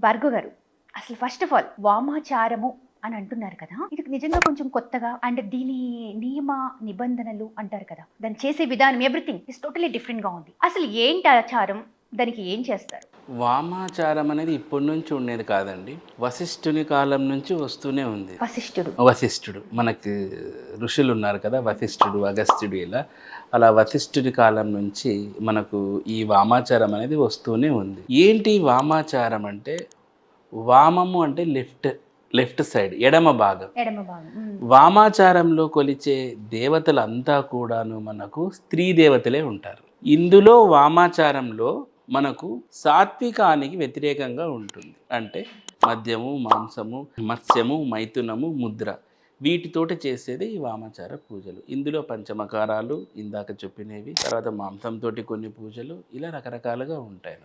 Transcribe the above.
భార్గవ్ గారు. అసలు first of all వామాచారము అని అంటున్నారు కదా. ఇది నిజంగా కొంచెం కొత్తగా అండ్ దీని నియమ నిబంధనలు అంటారు కదా. దాన్ని చేసే విధానం ఎవ్రీథింగ్ ఇస్ టోటలీ డిఫరెంట్గా ఉంది. అసలు ఏంటి ఆచారం? దానికి ఏం చేస్తారు? వామాచారం అనేది ఇప్పటి నుంచి ఉండేది కాదండి. వశిష్ఠుని కాలం నుంచి వస్తూనే ఉంది. వశిష్ఠుడు. వశిష్ఠుడు. మనకి ఋషులు ఉన్నారు కదా వశిష్ఠుడు అగస్త్యుడు ఇలా. అలా వశిష్ఠుడి కాలం నుంచి మనకు ఈ వామాచారం అనేది వస్తూనే ఉంది. ఏంటి వామాచారం అంటే వామము అంటే లెఫ్ట్ లెఫ్ట్ సైడ్ ఎడమ భాగం. వామాచారంలో కొలిచే దేవతలంతా కూడాను మనకు స్త్రీ దేవతలే ఉంటారు. ఇందులో వామాచారంలో మనకు సాత్వికానికి వ్యతిరేకంగా ఉంటుంది. అంటే మద్యము మాంసము మత్స్యము మైథునము ముద్ర వీటితోటి చేసేది ఈ వామాచార పూజలు. ఇందులో పంచమకారాలు ఇందాక చెప్పినవి తర్వాత మాంసంతో కొన్ని పూజలు ఇలా రకరకాలుగా ఉంటాయి.